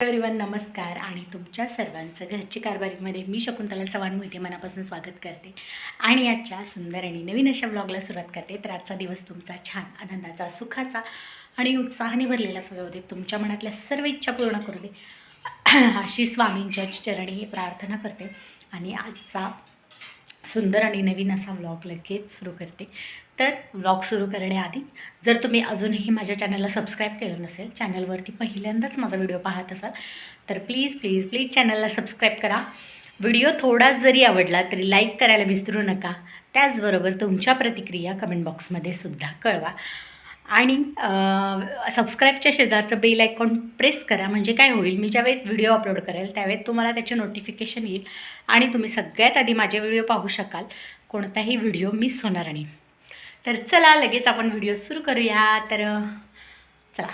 Everyone नमस्कार आणि तुमच्या सर्वांचं घरची कारभारीमध्ये मी शकुंतला चव्हाण मोहिते मनापासून स्वागत करते. आणि आजच्या सुंदर आणि नवीन अशा ब्लॉगला सुरुवात करते. तर आजचा दिवस तुमचा छान आनंदाचा सुखाचा आणि उत्साहाने भरलेला सगळं दे तुमच्या मनातल्या सर्व इच्छा पूर्ण करू दे. अशी स्वामींच्या चरणी प्रार्थना करते. आणि आजचा सुंदर आणि नवीन असा व्लॉग लगेच सुरू करते. तर व्लॉग सुरू करण्याआधी जर तुम्ही अजूनही माझ्या चॅनलला सबस्क्राईब केलं नसेल चॅनलवरती पहिल्यांदाच माझा व्हिडिओ पाहत असाल तर प्लीज प्लीज प्लीज चॅनलला सबस्क्राईब करा. व्हिडिओ थोडा जरी आवडला तरी लाईक करायला विसरू नका. त्याचबरोबर तुमच्या प्रतिक्रिया कमेंट बॉक्समध्ये सुद्धा कळवा. आणि सबस्क्राईबच्या शेजारचं बेल आयकॉन प्रेस करा. म्हणजे काय होईल मी ज्यावेळेस व्हिडिओ अपलोड करेल त्यावेळेस तुम्हाला त्याचे नोटिफिकेशन येईल आणि तुम्ही सगळ्यात आधी माझे व्हिडिओ पाहू शकाल. कोणताही व्हिडिओ मिस होणार नाही. तर चला लगेच आपण व्हिडिओ सुरू करूया. तर चला.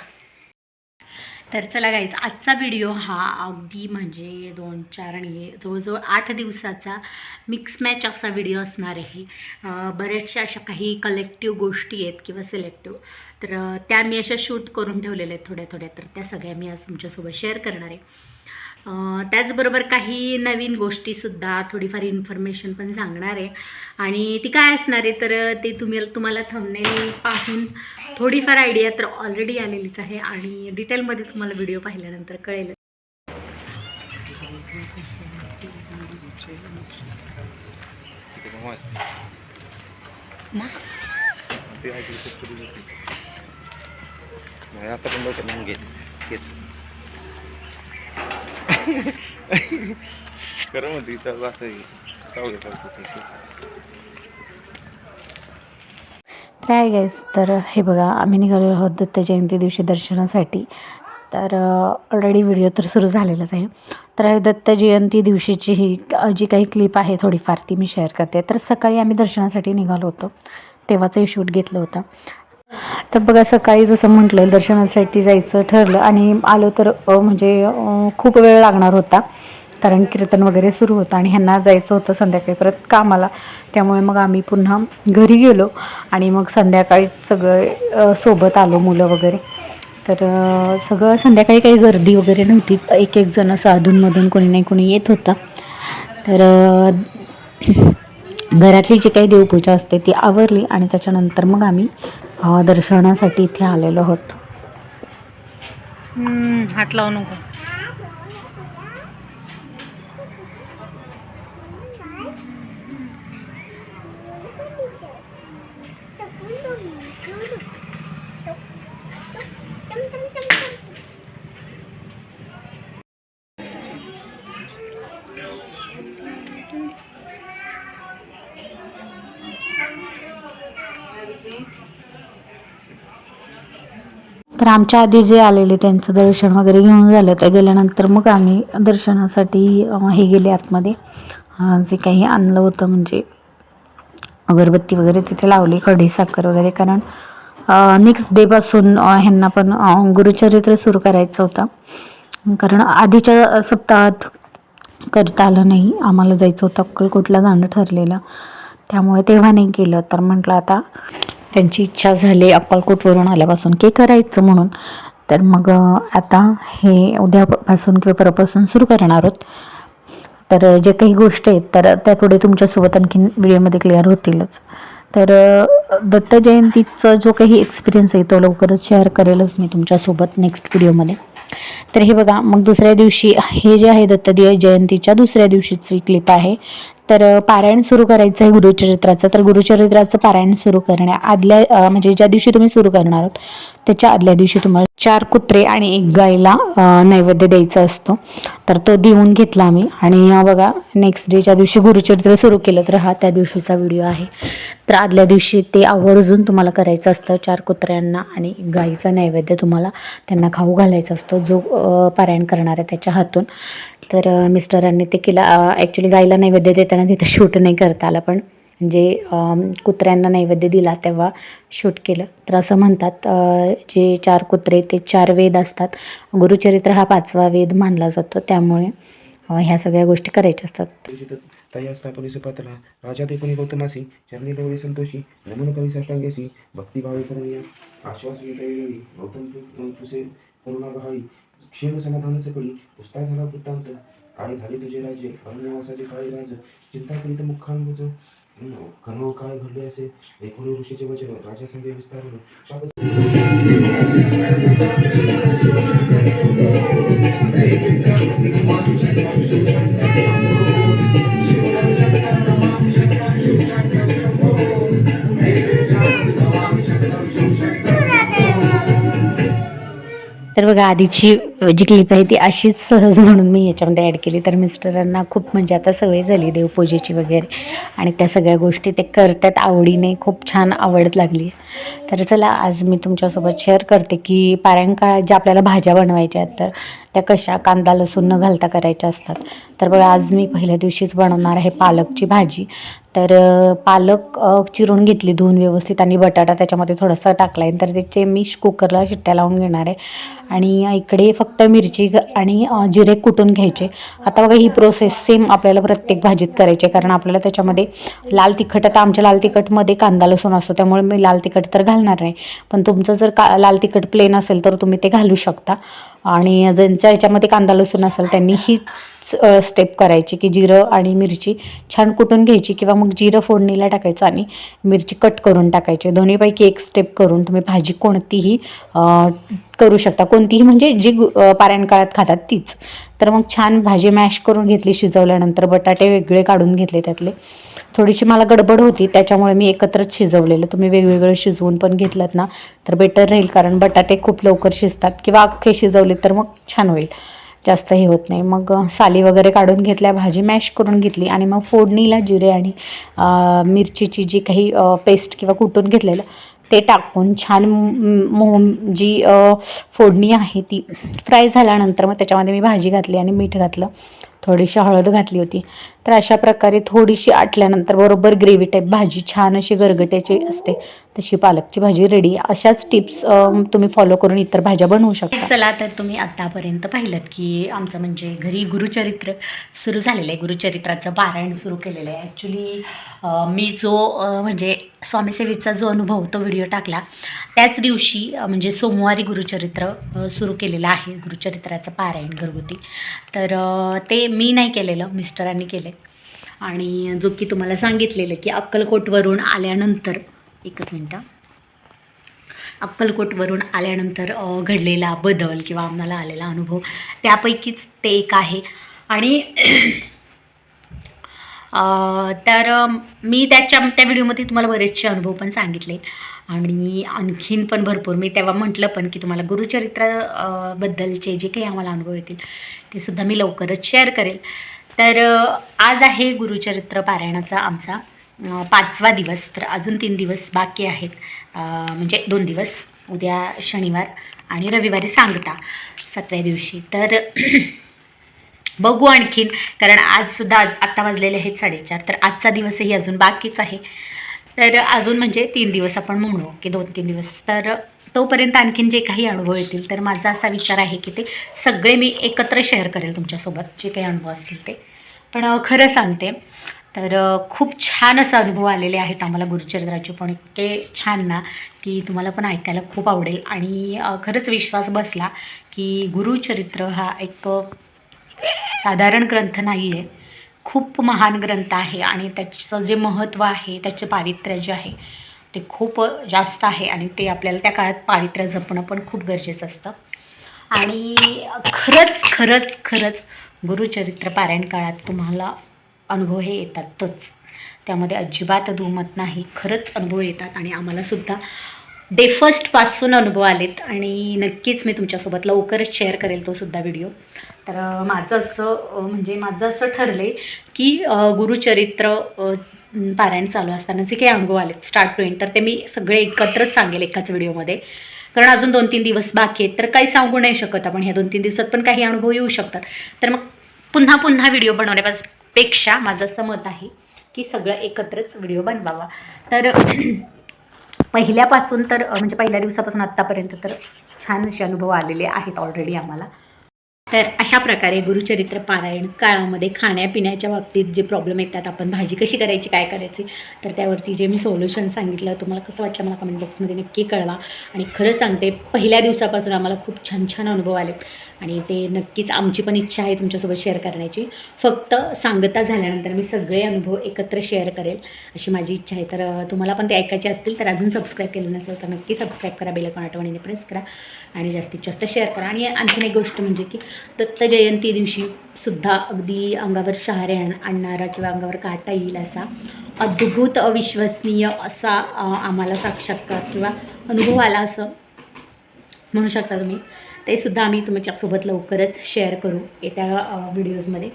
तर चला गाईच आजचा व्हिडिओ हा अगदी म्हणजे दोन चार आणि जवळजवळ आठ दिवसाचा मिक्स मॅच असा व्हिडिओ असणार आहे. बऱ्याचशा अशा काही कलेक्टिव्ह गोष्टी आहेत किंवा सिलेक्टिव्ह तर त्या मी अशा शूट करून ठेवलेल्या आहेत थोड्या थोड्या. तर त्या सगळ्या मी आज तुमच्यासोबत शेअर करणार आहे. त्याचबरोबर काही नवीन गोष्टीसुद्धा थोडीफार इन्फॉर्मेशन पण सांगणार आहे. आणि ती काय असणार आहे तर ते तुम्ही तुम्हाला थंबनेल पाहून थोडीफार आयडिया तर ऑलरेडी आलेलीच आहे आणि डिटेलमध्ये तुम्हाला व्हिडिओ पाहिल्यानंतर कळेल आता पण लवकर म्हणून घे. केस. खरं म्हणते इथं असं चावल्यासारखं ते केस तर आहे. तर हे बघा आम्ही निघालेलो आहोत दत्त जयंती दिवशी दर्शनासाठी. तर ऑलरेडी व्हिडिओ तर सुरू झालेलाच आहे. तर दत्त जयंती दिवशीची ही जी काही क्लिप आहे थोडीफार ती मी शेअर करते. तर सकाळी आम्ही दर्शनासाठी निघालो होतो. तेव्हाचंही शूट घेतलं होतं. तर बघा सकाळी जसं म्हटलं दर्शनासाठी जायचं ठरलं आणि आलो तर म्हणजे खूप वेळ लागणार होता. कारण कीर्तन वगैरे सुरू होतं आणि ह्यांना जायचं होतं संध्याकाळी परत कामाला. त्यामुळे मग आम्ही पुन्हा घरी गेलो आणि मग संध्याकाळी सगळे सोबत आलो मुलं वगैरे. तर सगळं संध्याकाळी काही गर्दी वगैरे नव्हती. एक एक जण असं अधूनमधून कोणी नाही कोणी येत होता. तर घरातली जी काही देवपूजा असते ती आवरली आणि त्याच्यानंतर मग आम्ही दर्शनासाठी इथे आलेलो होतो. हात लावू नको. तर आमच्या आधी जे आलेले त्यांचं दर्शन वगैरे घेऊन झालं तर गेल्यानंतर मग आम्ही दर्शनासाठी हे गेले आतमध्ये. जे काही आणलं होतं म्हणजे अगरबत्ती वगैरे तिथे लावली कढी साखर वगैरे. कारण नेक्स्ट डेपासून ह्यांना पण गुरुचरित्र सुरू करायचं होतं. कारण आधीच्या सप्ताहात करता आलं नाही. आम्हाला जायचं होतं अक्कलकोटला जाणं ठरलेलं. त्यामुळे तेव्हा नाही केलं. तर म्हटलं आता त्यांची इच्छा झाली अक्कलकोटवरून आल्यापासून की करायचं म्हणून. तर मग आता हे उद्यापासून किंवा परवापासून सुरू करणार आहोत. तर जे काही गोष्टी आहेत तर त्या पुढे तुमच्यासोबत आणखी व्हिडिओमध्ये क्लिअर होतीलच. तर दत्त जयंतीचा जो काही एक्सपिरियन्स आहे तो लवकरच शेअर करेलच मी तुमच्यासोबत नेक्स्ट व्हिडिओमध्ये. तर हे बघा मग दुसऱ्या दिवशी हे जे आहे दत्त जयंतीच्या दुसऱ्या दिवशीची क्लिप आहे. तर पारायण सुरू करायचं आहे गुरुचरित्राचं. तर गुरुचरित्राचं पारायण सुरू करण्या आदल्या म्हणजे ज्या दिवशी तुम्ही सुरू करणार आहोत त्याच्या आदल्या दिवशी तुम्हाला चार कुत्रे आणि एक गायला नैवेद्य द्यायचा असतो. तर तो देऊन घेतला आम्ही. आणि बघा नेक्स्ट डेच्या दिवशी गुरुचरित्र सुरू केलं तर हा त्या दिवशीचा व्हिडिओ आहे. तर आदल्या दिवशी ते आवर्जून तुम्हाला करायचं असतं चार कुत्र्यांना आणि एक गाईचा नैवेद्य तुम्हाला त्यांना खाऊ घालायचा असतो. जो पारायण करणार आहे त्याच्या हातून. तर मिस्टरांनी ते किला. ॲक्च्युली गाईला नैवेद्य देताना तिथं शूट नाही करता आला. पण जे कुत्र्यांना नैवेद्य दिला तेव्हा शूट केलं. तर असं म्हणतात जे चार कुत्रे ते चार वेद असतात. गुरुचरित्र हा पाचवा वेद मानला जातो. त्यामुळे ह्या सगळ्या गोष्टी करायच्या असतात. तया स्थापनी सुपात्रा राजा ते कोणी गौतमासी चरणी लोळी संतोषी नमन करी साष्टांगेसी भक्तिभावे या आश्वास गौतम तुझे करुणा भावी क्षेम समाधान सकळी पुस्ता झाला वृत्तांत. काय झाले तुझे राजे? अरण्यवासाचे काळे राज? चिंता करीत मुखांबुज. कनो काय घडले असे? एकूण ऋषीचे वचन. राजा संगे विस्तारून शाप तर बघा आधीची जी क्लिप आहे ती अशीच सहज म्हणून मी याच्यामध्ये ॲड केली. तर मिस्टरांना खूप म्हणजे आता सवय झाली देवपूजेची वगैरे. आणि त्या सगळ्या गोष्टी ते करतात आवडीने. खूप छान आवड लागली. तर चला आज मी तुमच्यासोबत शेअर करते की पारायण काळात ज्या आपल्याला भाज्या बनवायच्या आहेत तर त्या कशा कांदा लसूण न घालता करायच्या असतात. तर बघा आज मी पहिल्या दिवशीच बनवणार आहे पालकची भाजी. तर पालक चिरून घेतली धुवून व्यवस्थित आणि बटाटा त्याच्यामध्ये थोडासा टाकला आहे तर त्याचे मी कुकरला शिट्ट्या लावून घेणार आहे. आणि इकडे फक्त मिरची आणि जिरे कुटून घ्यायचे. आता बघा ही प्रोसेस सेम आपल्याला प्रत्येक भाजीत करायची कारण आपल्याला त्याच्यामध्ये लाल तिखट आता आमच्या लाल तिखटमध्ये कांदा लसूण असतो. त्यामुळे मी लाल तिखट तर घालणार नाही. पण तुमचं जर का लाल तिखट प्लेन असेल तर तुम्ही ते घालू शकता. आणि ज्यांच्या ह्याच्यामध्ये कांदा लसूण असेल त्यांनी ही स्टेप करायची की जिरं आणि मिरची छान कुटून घ्यायची किंवा मग जिरं फोडणीला टाकायचं आणि मिरची कट करून टाकायची. दोन्हीपैकी एक स्टेप करून तुम्ही भाजी कोणतीही करू शकता. कोणतीही म्हणजे जी पारायण काळात खातात तीच. तर मग छान भाजी मॅश करून घेतली शिजवल्यानंतर बटाटे वेगळे काढून घेतले त्यातले. थोडीशी मला गडबड होती त्याच्यामुळे मी एकत्रच शिजवलेलं. तुम्ही वेगवेगळं शिजवून पण घेतलं ना तर बेटर राहील. कारण बटाटे खूप लवकर शिजतात किंवा अख्खे शिजवले तर मग छान होईल. जास्त हे होत नाही. मग साली वगैरे काढून घेतल्या भाजी मॅश करून घेतली आणि मग फोडणीला जिरे आणि मिरचीची जी काही पेस्ट किंवा कुटून घेतलेलं ते टाकून छान मोहम जी फोडणी आहे ती फ्राय झाल्यानंतर मग त्याच्यामध्ये मी भाजी घातली आणि मीठ घातलं. थोडीशी हळद घातली होती. तर अशा प्रकारे थोडीशी आटल्यानंतर बरोबर ग्रेव्ही टाईप भाजी छान अशी गरगट्याची असते. तशी पालकची भाजी रेडी अशाच टिप्स तुम्ही फॉलो करून इतर भाज्या बनवू शकता. चला तर तुम्ही आतापर्यंत पाहिलं की आमचं म्हणजे घरी गुरुचरित्र सुरू झालेलं आहे. गुरुचरित्राचं पारायण सुरू केलेलं आहे. ॲक्च्युली मी जो म्हणजे स्वामीसेवेचा जो अनुभव तो व्हिडिओ टाकला त्याच दिवशी म्हणजे सोमवारी गुरुचरित्र सुरू केलेलं आहे. गुरुचरित्राचं पारायण घरगुती. तर ते मी नाही केलेलं. मिस्टरांनी केलं आणि जो की तुम्हाला सांगितलेलं की अक्कलकोटवरून आल्यानंतर एकच मिनटं अक्कलकोटवरून आल्यानंतर घडलेला बदल किंवा आम्हाला आलेला अनुभव त्यापैकीच ते एक आहे. आणि तर मी त्याच्या त्या व्हिडिओमध्ये तुम्हाला बरेचसे अनुभव पण सांगितले. आणि आणखीन पण भरपूर मी तेव्हा म्हटलं पण की तुम्हाला गुरुचरित्र बद्दलचे जे काही आम्हाला अनुभव येतील ते सुद्धा मी लवकरच शेअर करेल. तर आज आहे गुरुचरित्र पारायणाचा आमचा पाचवा दिवस. तर अजून तीन दिवस बाकी आहेत. म्हणजे दोन दिवस उद्या शनिवार आणि रविवारी सांगता सातव्या दिवशी. तर बघू आणखीन कारण आजसुद्धा आत्ता वाजलेले आहेत साडेचार. तर आजचा दिवसही अजून बाकीच आहे. तर अजून म्हणजे तीन दिवस आपण म्हणू की दोन तीन दिवस. तर तोपर्यंत आणखीन जे काही अनुभव येतील तर माझा असा विचार आहे की ते सगळे मी एकत्र शेअर करेल तुमच्यासोबत जे काही अनुभव असतील ते. पण खरं सांगते तर खूप छान असे अनुभव आलेले आहेत आम्हाला गुरुचरित्राचे. पण इतके छान ना की तुम्हाला पण ऐकायला खूप आवडेल. आणि खरंच विश्वास बसला की गुरुचरित्र हा एक साधारण ग्रंथ नाही आहे खूप महान ग्रंथ आहे आणि त्याचं जे महत्त्व आहे त्याचे पावित्र्य जे आहे ते खूप जास्त आहे आणि ते आपल्याला त्या काळात पावित्र्य जपणं पण खूप गरजेचं असतं. आणि खरंच खरंच खरंच गुरुचरित्र पारायण काळात तुम्हाला अनुभव हे येतातच. त्यामध्ये अजिबात दुमत नाही. खरंच अनुभव येतात आणि आम्हालासुद्धा डे फर्स्टपासून अनुभव आलेत आणि नक्कीच मी तुमच्यासोबत लवकरच शेअर करेल तो सुद्धा व्हिडिओ तर माझं असं म्हणजे माझं असं ठरलं आहे की गुरुचरित्र पारायण चालू असताना जे काही अनुभव आलेत स्टार्ट टू एंड तर ते मी सगळे एकत्रच सांगेल एकाच व्हिडिओमध्ये कारण अजून दोन तीन दिवस बाकी आहेत तर काही सांगू नाही शकत आपण. ह्या दोन तीन दिवसात पण काही अनुभव येऊ शकतात. तर मग पुन्हा पुन्हा व्हिडिओ बनवण्यापेक्षा माझं असं मत आहे की सगळं एकत्रच व्हिडिओ बनवावा. तर पहिल्यापासून तर म्हणजे पहिल्या दिवसापासून आत्तापर्यंत तर छान असे अनुभव आलेले आहेत ऑलरेडी आम्हाला. तर अशा प्रकारे गुरुचरित्र पारायण काळामध्ये खाण्यापिण्याच्या बाबतीत जे प्रॉब्लेम येतात आपण भाजी कशी करायची काय करायची तर त्यावरती जे मी सोल्युशन सांगितलं तुम्हाला कसं वाटलं मला कमेंट बॉक्समध्ये नक्की कळवा. आणि खरं सांगते पहिल्या दिवसापासून आम्हाला खूप छान छान अनुभव आले आणि ते नक्कीच आमची पण इच्छा आहे तुमच्यासोबत शेअर करण्याची. फक्त सांगता झाल्यानंतर मी सगळे अनुभव एकत्र शेअर करेल. अशी माझी इच्छा आहे. तर तुम्हाला पण ते ऐकायचे असतील तर अजून सबस्क्राईब केलं नसेल तर नक्की सबस्क्राईब करा बेलकॉन आठवणीने प्रेस करा. आणि जास्तीत जास्त शेअर करा. आणि आणखीन एक गोष्ट म्हणजे की दत्त जयंती दिवशी सुद्धा अगदी अंगावर शहारे आण आणणारा किंवा अंगावर काटा येईल असा अद्भुत अविश्वसनीय असा आम्हाला साक्षात्कार किंवा अनुभव आला असं म्हणू शकता तुम्ही. ते सुद्धा आम्ही तुमच्यासोबत लवकरच शेअर करू येत्या व्हिडिओजमध्ये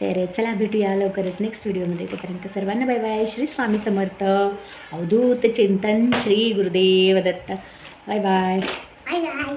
तर चला भेटूया लवकरच नेक्स्ट व्हिडिओमध्ये तोपर्यंत सर्वांना bye bye Shri Swami Samarth. Avadhoot Chintan Shri Gurudev Datta. Bye bye bye bye